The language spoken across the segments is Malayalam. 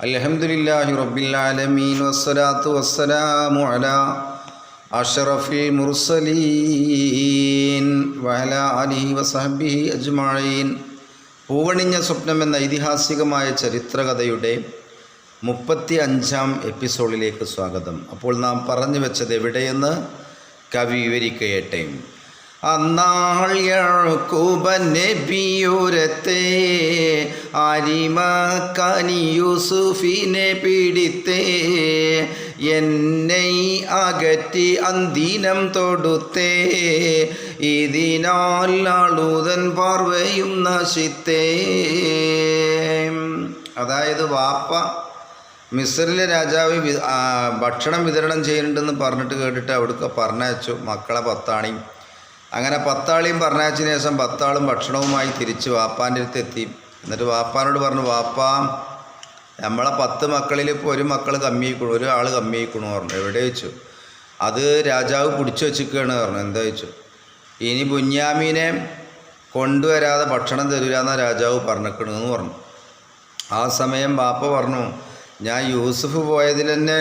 അൽഹംദുലില്ലാഹി റബ്ബിൽ ആലമീൻ വസ്സലാത്തു വസ്സലാമു അലാ അഷ്റഫിൽ മുർസലീൻ വഅല ആലിഹി വസഹബിഹി അജ്മഈൻ. പൂവണിഞ്ഞ സ്വപ്നം എന്ന ഐതിഹാസികമായ ചരിത്രകഥയുടെ മുപ്പത്തി അഞ്ചാം എപ്പിസോഡിലേക്ക് സ്വാഗതം. അപ്പോൾ നാം പറഞ്ഞു വെച്ചത് എവിടെയെന്ന് കവി വിവരിക്കയട്ടെ അന്നാൾ യഴക്കൂബൻ നബിയുരത്തെ അരിമക്കനി യൂസുഫിനെ പിടിത്തേ എന്നെ അകറ്റി അന്തിനം തൊടുത്തേ ഇതിനാൽ അളുതൻ പാർവയും നശിത്തേ. അതായത് വാപ്പ മിസ്രിലെ രാജാവ് ഭക്ഷണം വിതരണം ചെയ്യുന്നുണ്ടെന്ന് പറഞ്ഞിട്ട് കേട്ടിട്ട് അവിടുക്ക് പറഞ്ഞയച്ചു. മക്കളെ പത്താണിയും അങ്ങനെ പത്താളിയും പറഞ്ഞയച്ചതിന് ശേഷം പത്താളും ഭക്ഷണവുമായി തിരിച്ച് വാപ്പാന്റെ അടുത്ത് എത്തി. എന്നിട്ട് വാപ്പാനോട് പറഞ്ഞു വാപ്പാ നമ്മളെ പത്ത് മക്കളിൽ ഇപ്പോൾ ഒരു മക്കൾ കമ്മിയിക്കണു ഒരു കമ്മിയിക്കണു പറഞ്ഞു. എവിടെ വെച്ചു അത് രാജാവ് പിടിച്ചു വെച്ചിരിക്കുകയാണ് പറഞ്ഞു. എന്താ വെച്ചു ഇനി ബുന്യാമീനെ കൊണ്ടുവരാതെ ഭക്ഷണം തരില്ല എന്നാ രാജാവ് പറഞ്ഞിക്കണെന്ന് പറഞ്ഞു. ആ സമയം ബാപ്പ പറഞ്ഞു ഞാൻ യൂസുഫ് പോയതിൽ തന്നെ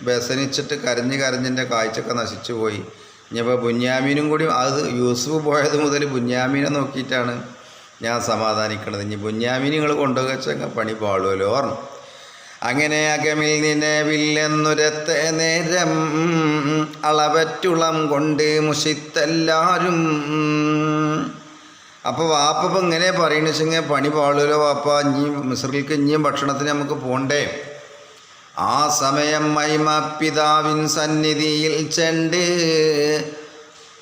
വ്യസനിച്ചിട്ട് കരഞ്ഞ് കരഞ്ഞിന്റെ കാഴ്ചയൊക്കെ നശിച്ചു പോയി. ഇനിയിപ്പോൾ ബുന്യാമീനും കൂടി അത് യൂസുഫ് പോയത് മുതൽ ബുന്യാമീനെ നോക്കിയിട്ടാണ് ഞാൻ സമാധാനിക്കണത്. ഇനി ബുന്യാമീൻ നിങ്ങൾ കൊണ്ടുവച്ചങ്ങ് പണി പാടുമല്ലോ പറഞ്ഞു. അങ്ങനെ അകമിൽ നിന്നെ വില്ലെന്നുരത്തെ നേരം അളവറ്റുളം കൊണ്ട് മുഷിത്തെല്ലാരും. അപ്പോൾ വാപ്പ ഇങ്ങനെ പറയണെച്ചെങ്കിൽ പണി പാളുമല്ലോ വാപ്പ? ഇനി മിസ്രിലേക്ക് ഇനിയും ഭക്ഷണത്തിന് നമുക്ക് പോണ്ടേ? ആ സമയം മൈമ പിതാവിൻ സന്നിധിയിൽ ചെണ്ട്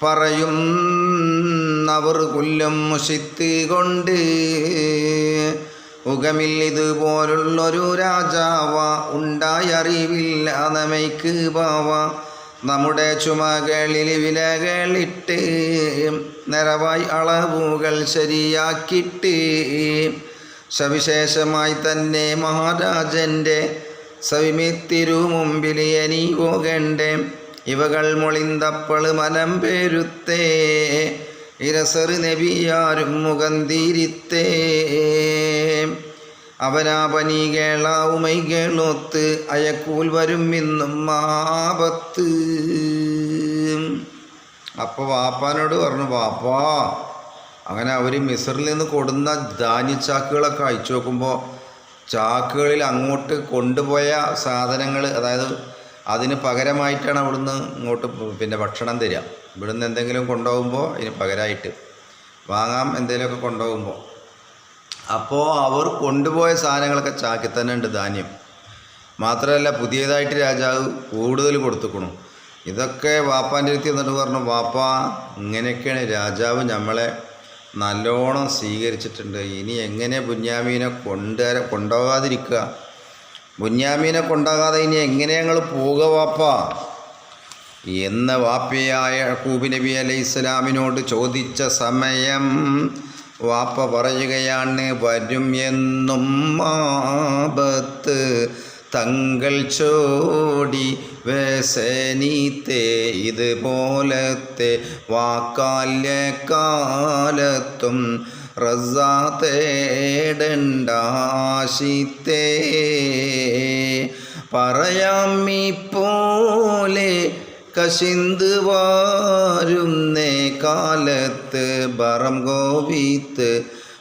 പറയും അവർ കുല്ലും മുഷിത്ത് കൊണ്ട് ഉഗമിൽ ഇതുപോലുള്ളൊരു രാജാവ ഉണ്ടായറിവില്ല നമയ്ക്ക് ബാവ നമ്മുടെ ചുമകളിൽ വിലകളിട്ട് നിറവായി അളവുകൾ ശരിയാക്കിയിട്ട് സവിശേഷമായി തന്നെ മഹാരാജന്റെ സവിമിത്തിരു മുമ്പിൽ എനി പോകണ്ടേ. ഇവകൾ മൊളിന്തപ്പൾ മനം പേരുത്തേ. ഇരസറ് നബിയാരും മുഖന്തിരിത്തേ തീരിത്തേ. അവനാപനി കേളാവുമൈ കേളോത്ത് അയക്കൂൽ വരും ഇന്നും ആപത്ത്. അപ്പോൾ വാപ്പാനോട് പറഞ്ഞു വാപ്പാ അങ്ങനെ അവർ മിസറിൽ നിന്ന് കൊടുന്ന ധാന്യച്ചാക്കുകളൊക്കെ അയച്ചു നോക്കുമ്പോൾ ചാക്കുകളിൽ അങ്ങോട്ട് കൊണ്ടുപോയ സാധനങ്ങൾ അതായത് അതിന് പകരമായിട്ടാണ് അവിടുന്ന് ഇങ്ങോട്ട് പിന്നെ ഭക്ഷണം തരിക. ഇവിടുന്ന് എന്തെങ്കിലും കൊണ്ടുപോകുമ്പോൾ അതിന് പകരമായിട്ട് വാങ്ങാം എന്തെങ്കിലുമൊക്കെ കൊണ്ടുപോകുമ്പോൾ അപ്പോൾ അവർ കൊണ്ടുപോയ സാധനങ്ങളൊക്കെ ചാക്കി തന്നെ ഉണ്ട് ധാന്യം. മാത്രമല്ല പുതിയതായിട്ട് രാജാവ് കൂടുതൽ കൊടുത്തുക്കണു. ഇതൊക്കെ വാപ്പാന്റെ അടുത്ത് എന്നിട്ട് പറഞ്ഞു വാപ്പ ഇങ്ങനെയൊക്കെയാണ് രാജാവ് നമ്മളെ നല്ലോണം സ്വീകരിച്ചിട്ടുണ്ട്. ഇനി എങ്ങനെ ബുന്യാമീനെ കൊണ്ടുവര കൊണ്ടുപോകാതിരിക്കുക? ബുന്യാമീനെ കൊണ്ടാകാതെ ഇനി എങ്ങനെ ഞങ്ങൾ പോവുക വാപ്പ? എന്ന വാപ്പയായ യഹൂബ് നബി അലൈഹി ഇസ്ലാമിനോട് ചോദിച്ച സമയം വാപ്പ പറയുകയാണ് വരും എന്നും ആപത്ത് തങ്ങൾ ചോടി വേസനീത്തെ ഇതുപോലത്തെ വാക്കാല്യ കാലത്തും റസ തേടണ്ടാശിത്തേ. പറയാം ഈ പോലെ കശിന്ത് കാലത്ത് ബറം കോവിത്ത്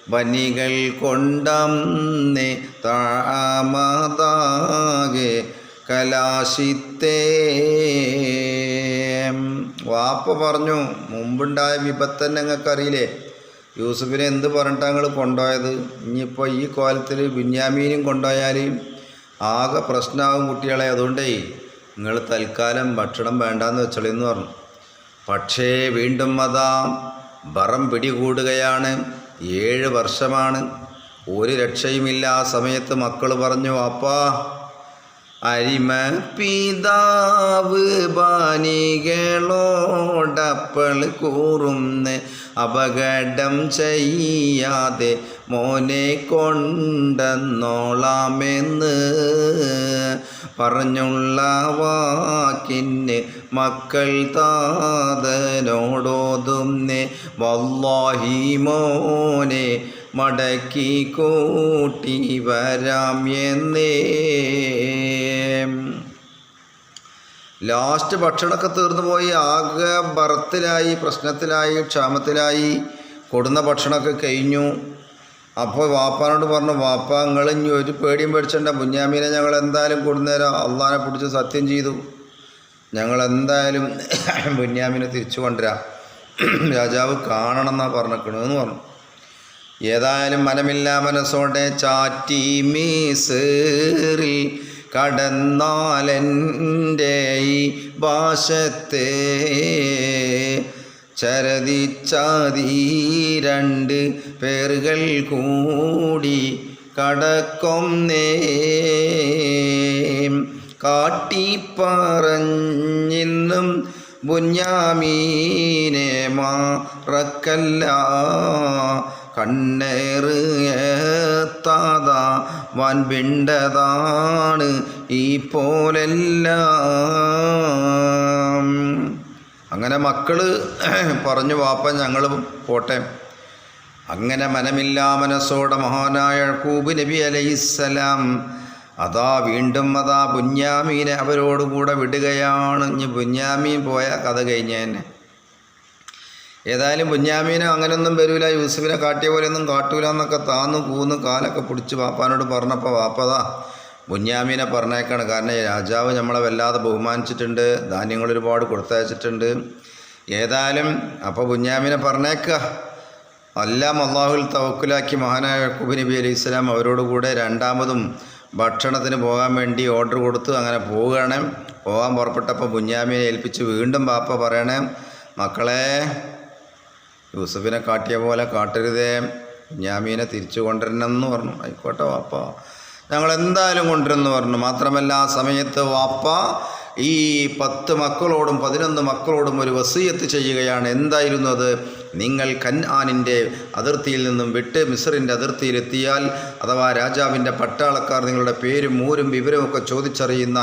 വനികൾ കൊണ്ടന്നേ താമതാകെ കലാശിത്തേ. വാപ്പ പറഞ്ഞു മുമ്പുണ്ടായ വിപത്തന്നെ നിങ്ങൾക്കറിയില്ലേ? യൂസഫിനെ എന്ത് പറഞ്ഞിട്ടാണ് നിങ്ങൾ കൊണ്ടുപോയത്? ഇനിയിപ്പോൾ ഈ കോലത്തിൽ ബിന്യാമീനും കൊണ്ടുപോയാൽ ആകെ പ്രശ്നമാകും കുട്ടികളെ. അതുകൊണ്ടേ നിങ്ങൾ തൽക്കാലം ഭക്ഷണം വേണ്ടാന്ന് വെച്ചളിയെന്ന് പറഞ്ഞു. പക്ഷേ വീണ്ടും അതാ ബറം പിടികൂടുകയാണ്. ഏഴ് വർഷമാണ്. ഒരു രക്ഷയുമില്ല. ആ സമയത്ത് മക്കൾ പറഞ്ഞു അപ്പാ അരിമ പിതാവ് ബാനികളോടപ്പൾ കൂറുന്ന അപകടം ചെയ്യാതെ മോനെ കൊണ്ടെന്നോളാമെന്ന് പറഞ്ഞുള്ള വാക്കിന് മക്കൾ താതനോടോതുന്നേ വല്ലാഹി മോനെ മടക്കി കൂട്ടി വരാം എന്നേ. ലാസ്റ്റ് ഭക്ഷണമൊക്കെ തീർന്നു പോയി ആകെ ബറത്തിലായി പ്രശ്നത്തിലായി ക്ഷാമത്തിലായി കൊടുന്ന ഭക്ഷണമൊക്കെ കഴിഞ്ഞു. അപ്പോൾ വാപ്പാനോട് പറഞ്ഞു വാപ്പ ഒരു പേടിയും പേടിച്ചണ്ട. കുഞ്ഞാമീനെ ഞങ്ങൾ എന്തായാലും കൊടുന്നേരം. അള്ളാനെ പിടിച്ച് സത്യം ചെയ്തു. ഞങ്ങൾ എന്തായാലും ബെന്യാമിനെ തിരിച്ചു കൊണ്ടുവരാം. രാജാവ് കാണണം എന്നാ എന്ന് പറഞ്ഞു. ഏതായാലും മനമില്ല മനസ്സോടെ ചാറ്റി മീസേറിൽ കടന്നാലെന്റെ ഈ ഭാഷത്തെ ചരതിച്ചാതി രണ്ട് പേറുകൾ കൂടി കടക്കൊന്നേ കാട്ടിപ്പറഞ്ഞിന്നും ബുഞ്ഞാമീനെ മാറക്കല്ല. കണ്ണേറ് വൻ വൻപിണ്ടതാണ് ഈ പോലെല്ലാം. അങ്ങനെ മക്കൾ പറഞ്ഞു വാപ്പ ഞങ്ങൾ പോട്ടെ. അങ്ങനെ മനമില്ലാ മനസ്സോടെ മഹാനായ കൂബ് നബി അലൈഹിസ്സലാം അതാ വീണ്ടും അതാ പുഞ്ഞാമീനെ അവരോടുകൂടെ വിടുകയാണ്. ഇനി പുഞ്ഞാമീൻ പോയ കഥ കഴിഞ്ഞതന്നെ ഏതായാലും ബുഞ്ഞാമീനെ അങ്ങനെയൊന്നും വരൂല. യൂസുഫിനെ കാട്ടിയ പോലെയൊന്നും കാട്ടൂല എന്നൊക്കെ താന്നു കൂന്ന് കാലൊക്കെ പിടിച്ച് വാപ്പാനോട് പറഞ്ഞപ്പോൾ വാപ്പതാ പുഞ്ഞാമീനെ പറഞ്ഞേക്കാണ്. കാരണം രാജാവ് നമ്മളെ വല്ലാതെ ബഹുമാനിച്ചിട്ടുണ്ട്. ധാന്യങ്ങൾ ഒരുപാട് കൊടുത്തയച്ചിട്ടുണ്ട്. ഏതായാലും അപ്പോൾ പുഞ്ഞാമീനെ പറഞ്ഞേക്ക. എല്ലാം അള്ളാഹുൽ തവക്കുലാക്കി മഹാനായ യക്കൂബ് നബി അലൈഹി സ്വലാം അവരോട് കൂടെ രണ്ടാമതും ഭക്ഷണത്തിന് പോകാൻ വേണ്ടി ഓർഡർ കൊടുത്തു അങ്ങനെ പോവുകയാണ്. പോകാൻ പുറപ്പെട്ടപ്പോൾ ബുഞ്ഞാമീനെ ഏൽപ്പിച്ച് വീണ്ടും ബാപ്പ പറയണേ മക്കളെ യൂസഫിനെ കാട്ടിയ പോലെ കാട്ടരുതേ. കുഞ്ഞാമീനെ തിരിച്ചു കൊണ്ടുവരണം എന്ന് പറഞ്ഞു. ആയിക്കോട്ടെ വാപ്പ. ഞങ്ങൾ എന്തായാലും കൊണ്ടുവരുമെന്ന് പറഞ്ഞു. മാത്രമല്ല ആ സമയത്ത് വാപ്പ ഈ പത്ത് മക്കളോടും പതിനൊന്ന് മക്കളോടും ഒരു വസീയത്ത് ചെയ്യുകയാണ്. എന്തായിരുന്നു അത്? നിങ്ങൾ കൻആാനിന്റെ അതിർത്തിയിൽ നിന്നും വിട്ട് മിസറിന്റെ അതിർത്തിയിലെത്തിയാൽ അഥവാ രാജാവിന്റെ പട്ടാളക്കാർ നിങ്ങളുടെ പേരും ഊരും വിവരമൊക്കെ ചോദിച്ചറിയുന്ന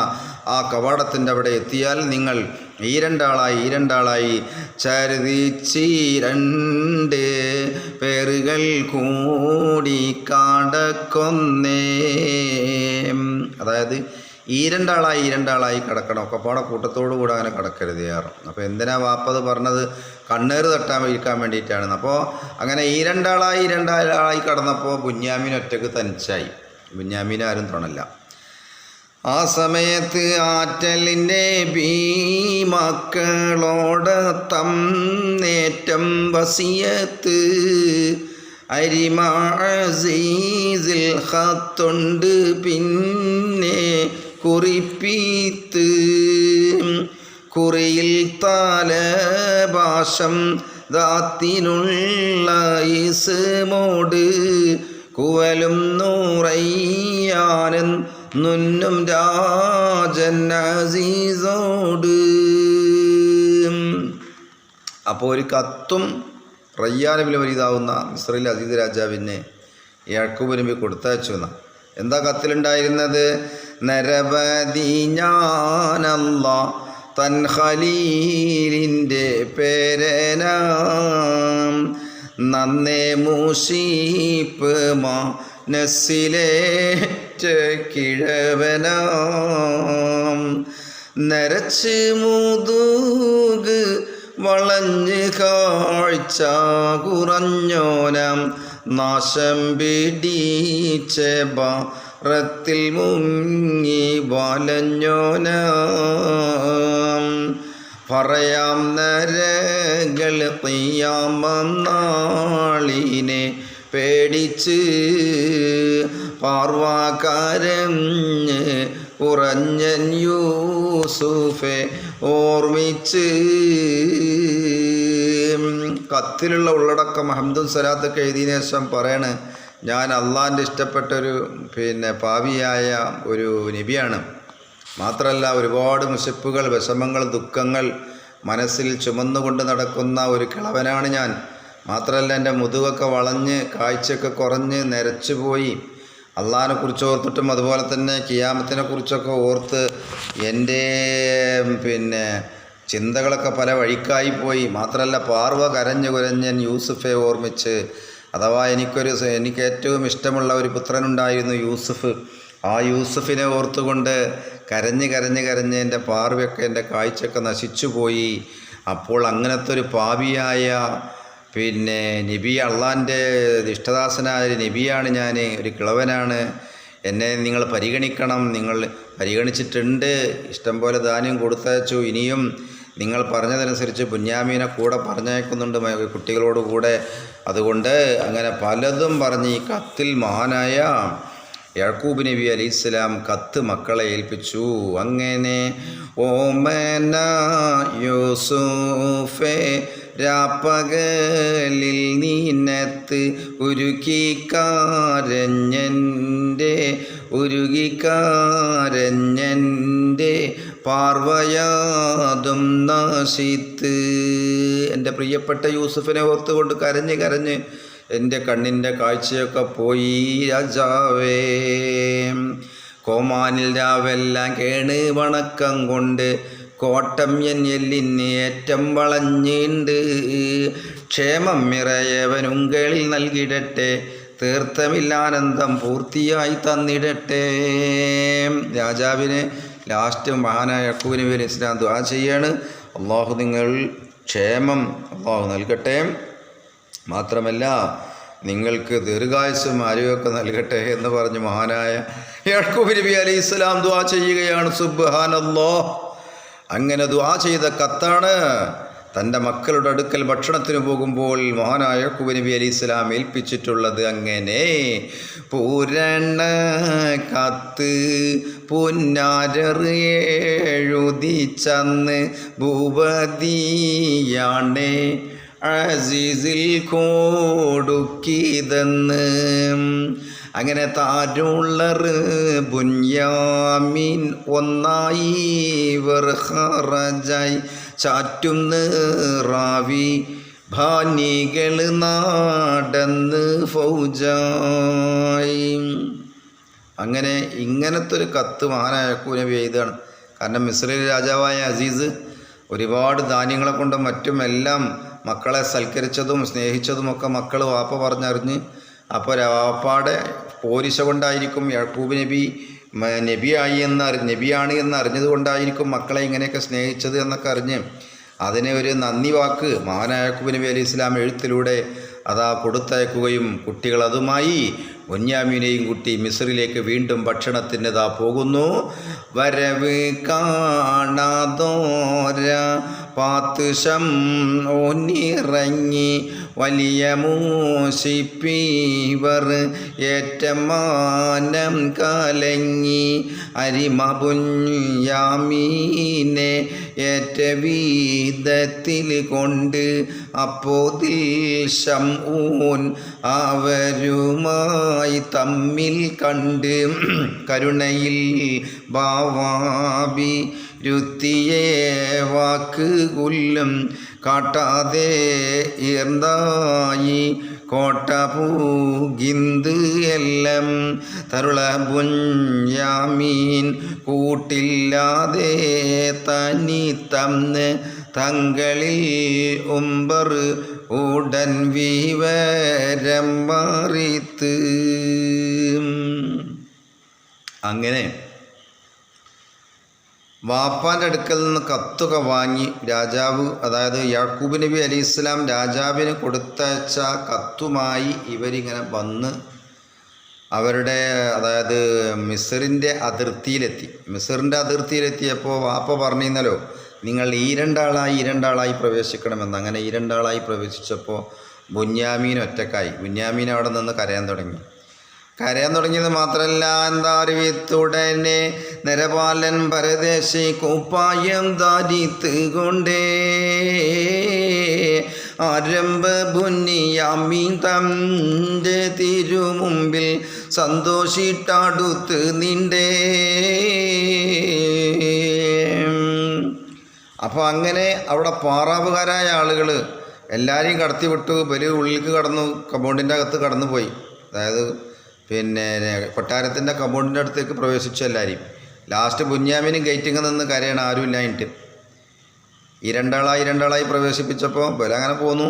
ആ കവാടത്തിന്റെ അവിടെ എത്തിയാൽ നിങ്ങൾ ഈ രണ്ടാളായി ഈ രണ്ടാളായി ചരുതിച്ചി രണ്ട് പേറുകൾ കൂടി കാടക്കൊന്നേ. അതായത് ഈ രണ്ടാളായി ഈ രണ്ടാളായി കിടക്കണം. ഒക്കെ കൂട്ടത്തോടു കൂടെ അങ്ങനെ കിടക്കരുത് ചെയ്യാറും അപ്പോൾ എന്തിനാ വാപ്പത് പറഞ്ഞത്? കണ്ണേറ് തട്ടാൻ ഇരിക്കാൻ വേണ്ടിയിട്ടാണ്. അപ്പോൾ അങ്ങനെ ഈ രണ്ടാളായി രണ്ടാളായി കടന്നപ്പോൾ ബുഞ്ഞാമീൻ ഒറ്റയ്ക്ക് തനിച്ചായി. ബുന്യാമീൻ ആരും തുണല്ല. ആ സമയത്ത് ആറ്റലിന്റെ ഭീമക്കളോട് തന്നേറ്റം വസിയത്ത് അരിമാസീസിൽ ഹത്തുണ്ട് പിന്നെ കുറിപ്പീത്ത്. കുറിയിൽ താല ഭാഷം ദാത്തിനുള്ള ഇസ്മോട് കുവലും നൂറയ്യാനൻ നുന്നും രാജൻ അസീസോട്. അപ്പോൾ ഒരു കത്തും റയ്യാനബിൽ വലുതാവുന്ന മിസ്രയിലെ അസീദ് രാജാവിനെ യാക്കൂബ് നബി കൊടുത്തയച്ചു എന്നാണ്. എന്താ കത്തിലുണ്ടായിരുന്നത്? നരവതി ഞാനല്ല തൻ ഖലീലിന്റെ പേരനാം. നന്നേ മൂഷീപ്പ് മാ നസ്സിലേറ്റ കിഴവനാം. നരച്ച് മുതൂക് വളഞ്ഞ് കാഴ്ച കുറഞ്ഞോനം നാശം പിടിച്ച ബാറത്തിൽ മുങ്ങി വലഞ്ഞോനം. പറയാം നരകൾ പെയ്യാമം നാളിനെ പേടിച്ച് പാർവാക്കാരഞ്ഞ് കുറഞ്ഞൻ യൂസുഫെ ഓർമ്മിച്ച്. കത്തിലുള്ള ഉള്ളടക്കം ഹംദും സലാത്തൊക്കെ എഴുതിയതിനു ശേഷം പറയണ് ഞാൻ അള്ളാന്റെ ഇഷ്ടപ്പെട്ട ഒരു പിന്നെ പാവിയായ ഒരു നബിയാണ്. മാത്രമല്ല ഒരുപാട് മുശിപ്പുകൾ വിഷമങ്ങൾ ദുഃഖങ്ങൾ മനസ്സിൽ ചുമന്നുകൊണ്ട് നടക്കുന്ന ഒരു കിളവനാണ് ഞാൻ. മാത്രമല്ല എന്റെ മുതുകൊക്കെ വളഞ്ഞ് കാഴ്ചയൊക്കെ കുറഞ്ഞ് നിരച്ചു പോയി. അള്ളാഹിനെ കുറിച്ച് ഓർത്തിട്ടും അതുപോലെ തന്നെ കിയാമത്തിനെ കുറിച്ചൊക്കെ ഓർത്ത് എന്റെ പിന്നെ ചിന്തകളൊക്കെ പല വഴിക്കായി പോയി. മാത്രമല്ല പാർവ കരഞ്ഞു കുരഞ്ഞൻ യൂസുഫെ ഓർമ്മിച്ച് അഥവാ എനിക്കൊരു എനിക്ക് ഏറ്റവും ഇഷ്ടമുള്ള ഒരു പുത്രനുണ്ടായിരുന്നു യൂസുഫ്. ആ യൂസഫിനെ ഓർത്തുകൊണ്ട് കരഞ്ഞ് കരഞ്ഞ് കരഞ്ഞ് എന്റെ പാർവയൊക്കെ എന്റെ കാഴ്ചയൊക്കെ നശിച്ചു പോയി അപ്പോൾ അങ്ങനത്തെ ഒരു പാവിയായ പിന്നെ നബി അള്ളാന്റെ ഇഷ്ടദാസനായ ഒരു നബിയാണ് ഞാൻ ഒരു കിളവനാണ്. എന്നെ നിങ്ങൾ പരിഗണിക്കണം നിങ്ങൾ പരിഗണിച്ചിട്ടുണ്ട്. ഇഷ്ടം പോലെ ധാന്യം കൊടുത്തയച്ചു. ഇനിയും നിങ്ങൾ പറഞ്ഞതനുസരിച്ച് ബുന്യാമീനെ കൂടെ പറഞ്ഞയക്കുന്നുണ്ട് മ- കുട്ടികളോട് കൂടെ. അതുകൊണ്ട് അങ്ങനെ പലതും പറഞ്ഞ് ഈ കത്തിൽ മഹാനായ യാക്കൂബ് നബി അലി ഇസ്ലാം കത്ത് മക്കളെ ഏൽപ്പിച്ചു. അങ്ങനെ ഓമന യൂസുഫേ രാപ്പകലിൽ നീനത്ത് ഉരുകിക്കാരഞ്ഞന്റെ ഉരുകിക്കാരഞ്ഞന്റെ പാർവയാതും നാശിത്ത്. എന്റെ പ്രിയപ്പെട്ട യൂസുഫിനെ ഓർത്തുകൊണ്ട് കരഞ്ഞ് കരഞ്ഞ് എന്റെ കണ്ണിന്റെ കാഴ്ചയൊക്കെ പോയി രാജാവേ. കോമാനിൽ രാവെല്ലാം കേണ് വണക്കം കൊണ്ട് കോട്ടം എൻ എല്ലിന് ഏറ്റം വളഞ്ഞിണ്ട്. ക്ഷേമം നിറയവനുങ്കളിൽ നൽകിടട്ടെ തീർത്ഥമില്ലാനന്ദം പൂർത്തിയായി തന്നിടട്ടെ. രാജാവിന് ലാസ്റ്റ് മഹാനായ യക്കൂബിന് പേര് ഇസ്ലാം ദുആ ചെയ്യാണ്. അള്ളാഹു നിങ്ങൾ ക്ഷേമം അള്ളാഹു നൽകട്ടെ. മാത്രമല്ല നിങ്ങൾക്ക് ദീർഘായുസും ആരോഗ്യമൊക്കെ നൽകട്ടെ എന്ന് പറഞ്ഞ് മഹാനായ യാക്കൂബ് നബി അലി ഇസ്ലാം ദുആ ചെയ്യുകയാണ്. സുബ്ഹാനല്ലോ അങ്ങനെ ദുആ ചെയ്ത കത്താണ് തന്റെ മക്കളുടെ അടുക്കൽ ഭക്ഷണത്തിന് പോകുമ്പോൾ മഹാനായ കുബനബി അലി ഇസ്ലാം ഏൽപ്പിച്ചിട്ടുള്ളത് അങ്ങനെ. പൂരണ കത്ത് പുന്നാരറ് ഭൂപതിയാണ്. അസീസിൽ കോടുക്കിതെന്ന്. അങ്ങനെ താരുള്ളർ ബുന്യാമീൻ ഒന്നായി വെർഹറജായി ചാറ്റും റാവി ഭാനികൾ നാടന്ന് ഫൗജായി. അങ്ങനെ ഇങ്ങനത്തെ ഒരു കത്ത് മഹാനായ നബി എഴുതുകയാണ്. കാരണം മിസ്രൈൽ രാജാവായ അസീസ് ഒരുപാട് ധാന്യങ്ങളെ കൊണ്ടും മറ്റും എല്ലാം മക്കളെ സൽക്കരിച്ചതും സ്നേഹിച്ചതുമൊക്കെ മക്കൾ വാപ്പ പറഞ്ഞറിഞ്ഞ്. അപ്പോൾ വാപ്പാടെ പോരിശ കൊണ്ടായിരിക്കും യാക്കൂബ് നബി നബിയായി എന്ന് അറി നബിയാണ് എന്ന് അറിഞ്ഞതുകൊണ്ടായിരിക്കും മക്കളെ ഇങ്ങനെയൊക്കെ സ്നേഹിച്ചത് എന്നൊക്കെ അറിഞ്ഞ് അതിനെ ഒരു നന്ദി വാക്ക് മഹാനായ യാക്കൂബ് നബി അലി ഇസ്ലാം എഴുത്തിലൂടെ അതാ കൊടുത്തയക്കുകയും കുട്ടികൾ അതുമായി ബുന്യാമീനെയും കുട്ടി മിസറിലേക്ക് വീണ്ടും ഭക്ഷണത്തിന്റെതാ പോകുന്നു. വരവ് കാണാതോര പാത്തുഷം ഓന്നിറങ്ങി വലിയ മൂശിപ്പീവർ ഏറ്റമാനം കലങ്ങി അരിമപുഞ്ഞാമീനെ ഏറ്റ വീതത്തിൽ കൊണ്ട് അപ്പോതിൽ ഷംഊൻ അവരുമായി തമ്മിൽ കണ്ട് കരുണയിൽ ഭാവാബി രുത്തിയേ വാക്ക് കൊല്ലും കാട്ടാതെ ഇർന്തായി കോട്ട പൂകിന്ത് എല്ലാം തരുള ബുഞ്ഞാമീൻ കൂട്ടില്ലാതെ തനി തന്ന് തങ്ങളിൽ ഉമ്പർ ഉടൻ വിവരം മാറിത്ത്. അങ്ങനെ വാപ്പാന്റെ അടുക്കൽ നിന്ന് കത്തൊക്കെ വാങ്ങി രാജാവ് അതായത് യാക്കൂബ് നബി അലി ഇസ്ലാം രാജാവിന് കൊടുത്തയച്ച കത്തുമായി ഇവരിങ്ങനെ വന്ന് അവരുടെ അതായത് മിസറിന്റെ അതിർത്തിയിലെത്തി. മിസറിന്റെ അതിർത്തിയിലെത്തിയപ്പോൾ വാപ്പ പറഞ്ഞിരുന്നല്ലോ നിങ്ങൾ ഈ രണ്ടാളായി ഈ രണ്ടാളായി പ്രവേശിക്കണമെന്ന്. അങ്ങനെ ഈ രണ്ടാളായി പ്രവേശിച്ചപ്പോൾ ബുന്യാമീൻ ഒറ്റക്കായി. ബുന്യാമീൻ അവിടെ നിന്ന് കരയാൻ തുടങ്ങി. കരയാൻ തുടങ്ങിയത് മാത്രമല്ല എന്താ അറിവിത്തുടനെ നിരപാലൻ പരദേശി കുപ്പായം ധാരിത്ത് കൊണ്ടേ ആരംഭ ബുന്നിയാമീൻ തന്റെ തിരുമുമ്പിൽ സന്തോഷിട്ടടുത്ത് നിന്റെ അപ്പോൾ അങ്ങനെ അവിടെ പാറാവുകാരായ ആളുകൾ എല്ലാവരെയും കടത്തിവിട്ടു ബലി ഉള്ളിലേക്ക് കടന്നു കമ്പൗണ്ടിന്റെ അകത്ത് കടന്നു പോയി അതായത് പിന്നെ കൊട്ടാരത്തിന്റെ കമ്പൗണ്ടിന്റെ അടുത്തേക്ക് പ്രവേശിച്ചു എല്ലാവരെയും ലാസ്റ്റ് ബുന്യാമിനും ഗേറ്റിങ് നിന്ന് കരയാണ് ആരും ഇല്ലായിട്ട് ഈ രണ്ടാളായി പ്രവേശിപ്പിച്ചപ്പോൾ അങ്ങനെ പോന്നു.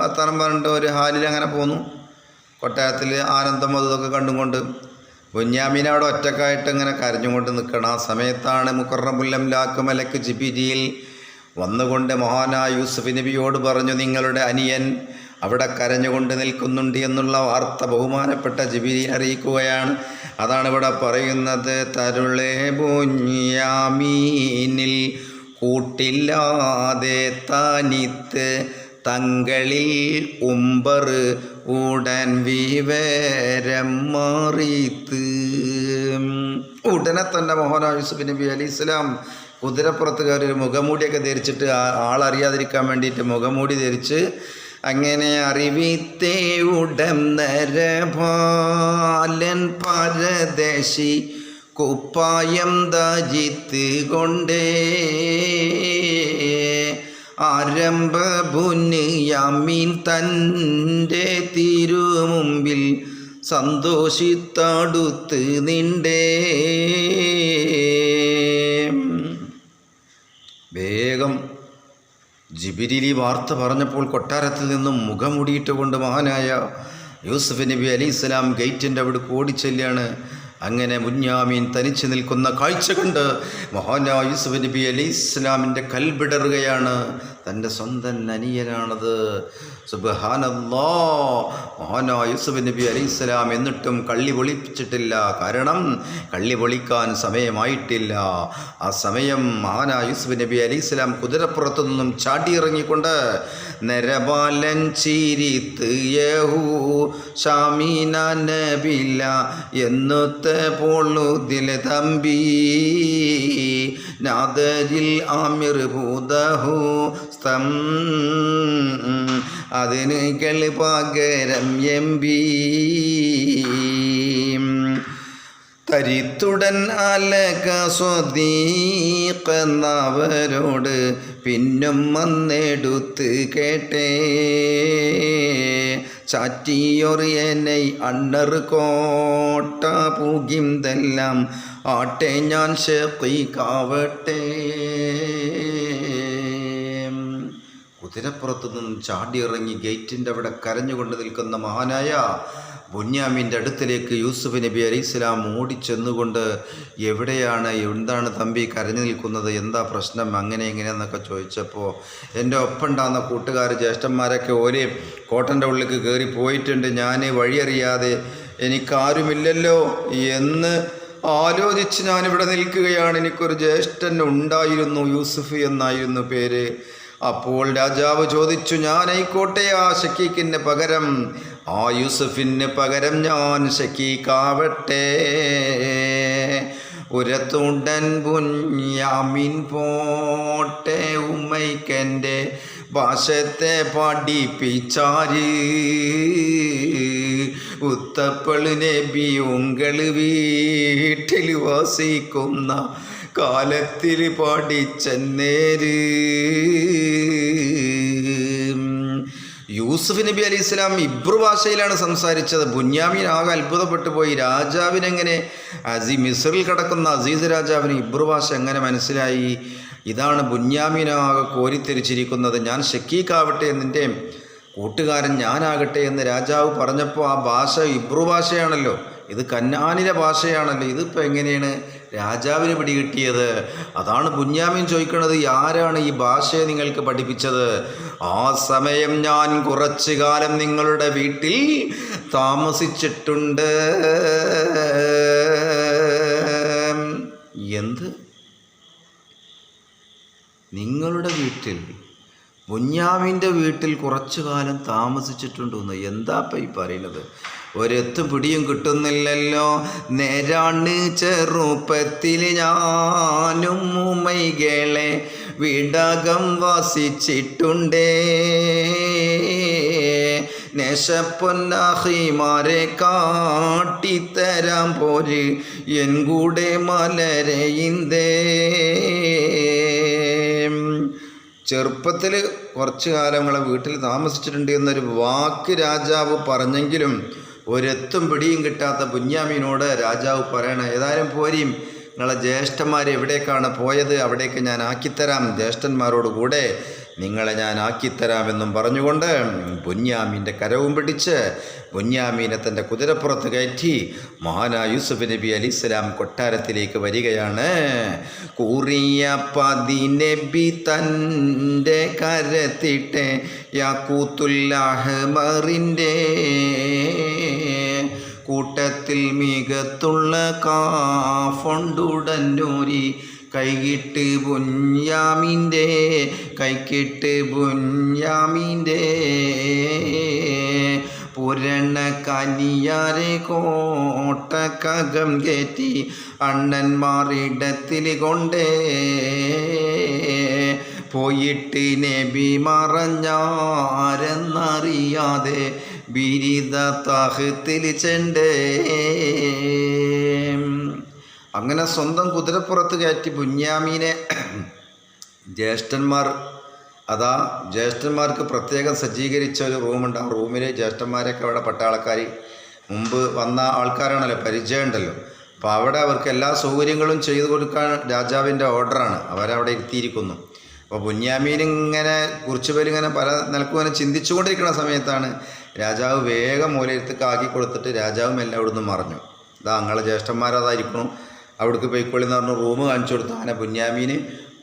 വർത്താനം പറഞ്ഞിട്ട് ഒരു ഹാലിൽ അങ്ങനെ പോന്നു. കൊട്ടാരത്തിൽ ആനന്ദം അതൊക്കെ കണ്ടുകൊണ്ട് ബുന്യാമീൻ അവിടെ ഒറ്റക്കായിട്ട് ഇങ്ങനെ കരഞ്ഞുകൊണ്ട് നിൽക്കണം. ആ സമയത്താണ് മുക്കറബുല്ലം ലാക്ക് മലക്ക് ജിബിരിയിൽ വന്നുകൊണ്ട് മഹാനായ യൂസുഫ് നബിയോട് പറഞ്ഞു നിങ്ങളുടെ അനിയൻ അവിടെ കരഞ്ഞുകൊണ്ട് നിൽക്കുന്നുണ്ട് എന്നുള്ള വാർത്ത ബഹുമാനപ്പെട്ട ജിബിരി അറിയിക്കുകയാണ്. അതാണ് ഇവിടെ പറയുന്നത്. തരുളേ ബുന്യാമീനിൽ കൂട്ടില്ലാതെ തനിത്ത് തങ്ങളിൽ ഉമ്പർ ഉടൻ വിവരം മാറിത്ത്. ഉടനെ തന്നെ മോഹന യൂസുഫ് നബി അലി ഇസ്ലാം കുതിരപ്പുറത്ത് കയറി ഒരു മുഖമൂടിയൊക്കെ ധരിച്ചിട്ട് ആളറിയാതിരിക്കാൻ വേണ്ടിയിട്ട് മുഖമൂടി ധരിച്ച് അങ്ങനെ അറിവിത്തേ ഉടം നരപാലൻ പരദേശി കുപ്പായം ദജിത്ത് കൊണ്ടേ. ആരംഭ പുണ്യാമീൻ തന്റെ തിരുമുമ്പിൽ സന്തോഷിത്തടുത്ത് നിണ്ടേ വേഗം ജിബിരിലി വാർത്ത പറഞ്ഞപ്പോൾ കൊട്ടാരത്തിൽ നിന്നും മുഖമുടിയിട്ട് കൊണ്ട് മഹാനായ യൂസഫ് നബി അലി ഇസ്ലാം ഗേറ്റിന്റെ അവിടെ ഓടിച്ചെല്ലാണ്. അങ്ങനെ മുന്യാമീൻ തനിച്ചു നിൽക്കുന്ന കാഴ്ച കണ്ട് മഹാനായ യൂസഫ് നബി അലി ഇസ്ലാമിന്റെ കൽബിടറുകയാണ് തന്റെ സ്വന്തം അനിയനാണത്. സുബഹാനല്ലോ മഹാനായ യൂസുഫ് നബി അലി ഇസ്ലാം എന്നിട്ടും കള്ളി പൊളിപ്പിച്ചിട്ടില്ല. കാരണം കള്ളി പൊളിക്കാൻ സമയമായിട്ടില്ല. ആ സമയം മഹാനായ യൂസുഫ് നബി അലി ഇസ്ലാം കുതിരപ്പുറത്തു നിന്നും ചാടിയിറങ്ങിക്കൊണ്ട് നരബാലൻ ചീരിത്ത് യഹൂ നബില്ല എന്നൊത്ത പൊള്ളുതിലെ തമ്പി. നാദരിൽ ആമിർ ഭൂതഹു സ്തം. അതിന് കളി എം ബി തരിത്തുടൻ അലക സ്വദീഖെന്നവരോട് പിന്നും വന്നെടുത്ത് കേട്ടേ. ചാറ്റിയൊറിയനെ അണ്ണർ കോട്ട പൂകിന്തെല്ലാം ആട്ടെ ഞാൻ ഷെഖീക്കാവട്ടെ കുതിരപ്പുറത്തു നിന്നും ചാടിയിറങ്ങി ഗേറ്റിന്റെ അവിടെ കരഞ്ഞുകൊണ്ട് നിൽക്കുന്ന മഹാനായ ബുന്യാമിന്റെ അടുത്തിലേക്ക് യൂസുഫ് നബി അലി ഇസ്ലാം ഓടിച്ചെന്നുകൊണ്ട് എവിടെയാണ് എന്താണ് തമ്പി കരഞ്ഞു നിൽക്കുന്നത് എന്താ പ്രശ്നം അങ്ങനെ എങ്ങനെയെന്നൊക്കെ ചോദിച്ചപ്പോൾ എന്റെ ഒപ്പമുണ്ടാകുന്ന കൂട്ടുകാർ ജ്യേഷ്ഠന്മാരൊക്കെ ഒരേ കോട്ടന്റെ ഉള്ളിലേക്ക് കയറി പോയിട്ടുണ്ട്. ഞാൻ വഴിയറിയാതെ എനിക്കാരുമില്ലല്ലോ എന്ന് ആലോചിച്ച് ഞാനിവിടെ നിൽക്കുകയാണ്. എനിക്കൊരു ജ്യേഷ്ഠൻ ഉണ്ടായിരുന്നു യൂസുഫ് എന്നായിരുന്നു പേര്. അപ്പോൾ രാജാവ് ചോദിച്ചു ഞാൻ ആയിക്കോട്ടെ ആ ഷക്കീക്കിന് പകരം. ആ യൂസഫിന് പകരം ഞാൻ ഷക്കീക്കാവട്ടെ ഉരത്തുണ്ടൻ പുഞ്ഞാമിൻ പോട്ടെ ഉമ്മയ്ക്കെന്റെ ഭാഷത്തെ പഠിപ്പിച്ചാര്. ഉത്തപ്പൾ നബി ഉങ്കൾ വീട്ടിൽ വാസിക്കുന്ന കാലത്തിൽ പഠിച്ചന്നേര്. യൂസുഫ് നബി അലി ഇസ്ലാം ഇബ്രു ഭാഷയിലാണ് സംസാരിച്ചത്. ബുന്യാമീൻ ആകെ അത്ഭുതപ്പെട്ടു പോയി. രാജാവിനെങ്ങനെ അസി മിസ്രിൽ കിടക്കുന്ന അസീസ് രാജാവിന് ഇബ്രു ഭാഷ എങ്ങനെ മനസ്സിലായി? ഇതാണ് ബുന്യാമീനാകെ കോരിത്തിരിച്ചിരിക്കുന്നത് ഞാൻ ഷക്കീക്കാവട്ടെ എന്നിന്റെ കൂട്ടുകാരൻ ഞാനാകട്ടെ എന്ന് രാജാവ് പറഞ്ഞപ്പോൾ ആ ഭാഷ ഇബ്രു ഭാഷയാണല്ലോ. ഇത് കന്നാനിലെ ഭാഷയാണല്ലോ. ഇതിപ്പോൾ എങ്ങനെയാണ് രാജാവിന് പിടികിട്ടിയത്? അതാണ് ബുന്യാമീൻ ചോദിക്കുന്നത് ആരാണ് ഈ ഭാഷയെ നിങ്ങൾക്ക് പഠിപ്പിച്ചത്? ആ സമയം ഞാൻ കുറച്ചു കാലം നിങ്ങളുടെ വീട്ടിൽ താമസിച്ചിട്ടുണ്ട്. എന്ത്? നിങ്ങളുടെ വീട്ടിൽ? ബുഞ്ഞാമിന്റെ വീട്ടിൽ കുറച്ചു കാലം താമസിച്ചിട്ടുണ്ടെന്ന് എന്താപ്പ ഈ പറയുന്നത്? ഒരെത്തും പിടിയും കിട്ടുന്നില്ലല്ലോ. നേരാണ് ചെറുപ്പത്തിൽ ഞാനും ഉമ്മൈകളെ വിടകം വസിച്ചിട്ടുണ്ടേ. നേശപ്പൊന്നാഹിമാരെ കാട്ടിത്തരാൻ പോര് എൻ കൂടെ മലരയിന്തേ. ചെറുപ്പത്തിൽ കുറച്ചു കാലങ്ങളെ വീട്ടിൽ താമസിച്ചിട്ടുണ്ട് എന്നൊരു വാക്ക് രാജാവ് പറഞ്ഞെങ്കിലും ഒരെത്തും പിടിയും കിട്ടാത്ത ബുന്യാമീനോട് രാജാവ് പറയണം ഏതായാലും പോരിയും. നിങ്ങളെ ജ്യേഷ്ഠന്മാർ എവിടേക്കാണ് പോയത്? അവിടേക്ക് ഞാൻ ആക്കിത്തരാം. ജ്യേഷ്ഠന്മാരോട് കൂടെ നിങ്ങളെ ഞാൻ ആക്കിത്തരാമെന്നും പറഞ്ഞുകൊണ്ട് ബുന്യാമീന്റെ കരവും പിടിച്ച് ബുന്യാമീനെ തന്റെ കുതിരപ്പുറത്ത് കയറ്റി മഹാനായ യൂസുഫ് നബി അലി ഇസ്ലാം കൊട്ടാരത്തിലേക്ക് വരികയാണ്. കൂറിയ പതിനബി തന്റെ കരത്തിട്ട് യാക്കൂത്തുല്ലാഹമറിന്റെ കൂട്ടത്തിൽ മികത്തുള്ള കാഫൊണ്ടുടന്നൂരി കൈകിട്ട് ബുഞ്ഞാമിന്റെ കൈക്കിട്ട് ബുഞ്ഞാമിന്റെ പുരണ കനിയാരെ കോട്ടക്കകം കയറ്റി അണ്ണന്മാരിടത്തിൽ കൊണ്ടേ. പോയിട്ട് നബി മറഞ്ഞാരെന്നറിയാതെ ബിരിദ താഹത്തിൽ ചെണ്ടേ. അങ്ങനെ സ്വന്തം കുതിരപ്പുറത്ത് കയറ്റി ബുന്യാമീനെ ജ്യേഷ്ഠന്മാർ അതാ ജ്യേഷ്ഠന്മാർക്ക് പ്രത്യേകം സജ്ജീകരിച്ച ഒരു റൂമുണ്ട്. ആ റൂമിൽ ജ്യേഷ്ഠന്മാരൊക്കെ അവിടെ പട്ടാളക്കാർ മുമ്പ് വന്ന ആൾക്കാരാണല്ലോ പരിചയമുണ്ടല്ലോ. അപ്പോൾ അവിടെ അവർക്ക് എല്ലാ സൗകര്യങ്ങളും ചെയ്തു കൊടുക്കാൻ രാജാവിന്റെ ഓർഡറാണ്. അവരവിടെ ഇരുത്തിയിരിക്കുന്നു. അപ്പോൾ ബുന്യാമീൻ ഇങ്ങനെ കുറച്ച് പേരിങ്ങനെ പല നിലക്കും ഇങ്ങനെ ചിന്തിച്ചുകൊണ്ടിരിക്കുന്ന സമയത്താണ് രാജാവ് വേഗം മൂലയത്ത് ആക്കി കൊടുത്തിട്ട് രാജാവും എല്ലാം അവിടുന്ന് മറഞ്ഞു. ഇതാ നിങ്ങളെ ജ്യേഷ്ഠന്മാരതായിരിക്കണം അവിടേക്ക് പോയിക്കോളി എന്ന് പറഞ്ഞ് റൂം കാണിച്ചു കൊടുത്തു. അങ്ങനെ ബുന്യാമീന്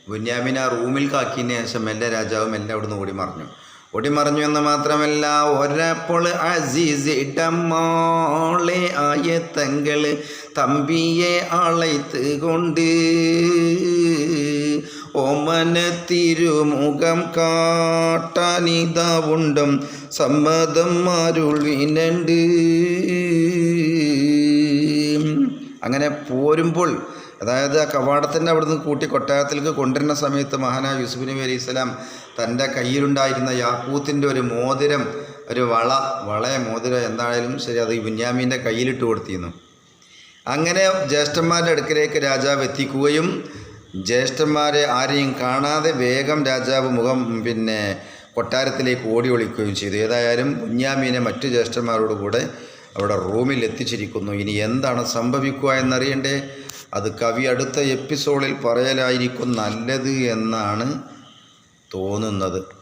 ബുന്യാമീൻ ആ റൂമിൽ കാക്കിയതിന് ശേഷം മെല്ലെ രാജാവും എല്ലാം അവിടുന്ന് ഓടി മറിഞ്ഞു. ഓടി മറിഞ്ഞു എന്ന് മാത്രമല്ല ഒരപ്പോൾ അസീസ് ഇടമോളെ ആയ തങ്ങൾ തമ്പിയെ അളൈത്ത് കൊണ്ട് ഓമന തിരുമുഖം കാട്ടാനിതാവുണ്ടും സമ്മതം അരുളിനുണ്ട് അങ്ങനെ പോരുമ്പോൾ അതായത് ആ കവാടത്തിന്റെ അവിടുന്ന് കൂട്ടി കൊട്ടാരത്തിലേക്ക് കൊണ്ടുവരുന്ന സമയത്ത് മഹാനായ യൂസുഫ് നബി അലൈഹി സ്വലാം തന്റെ കയ്യിലുണ്ടായിരുന്ന യാക്കൂത്തിന്റെ ഒരു മോതിരം ഒരു വള വളയ മോതിരം എന്തായാലും ശരി അത് ബുന്യാമീന്റെ കയ്യിലിട്ട് കൊടുത്തിരുന്നു. അങ്ങനെ ജ്യേഷ്ഠന്മാരുടെ അടുക്കലേക്ക് രാജാവ് എത്തിക്കുകയും ജ്യേഷ്ഠന്മാരെ ആരെയും കാണാതെ വേഗം രാജാവ് മുഖം പിന്നെ കൊട്ടാരത്തിലേക്ക് ഓടി ഒളിക്കുകയും ചെയ്തു. ഏതായാലും കുഞ്ഞാമീനെ മറ്റു ജ്യേഷ്ഠന്മാരോട് കൂടെ അവിടെ റൂമിൽ എത്തിച്ചിരിക്കുന്നു. ഇനി എന്താണ് സംഭവിക്കുക എന്നറിയണ്ടേ? അത് കവി അടുത്ത എപ്പിസോഡിൽ പറയലായിരിക്കും നല്ലത് എന്നാണ് തോന്നുന്നത്.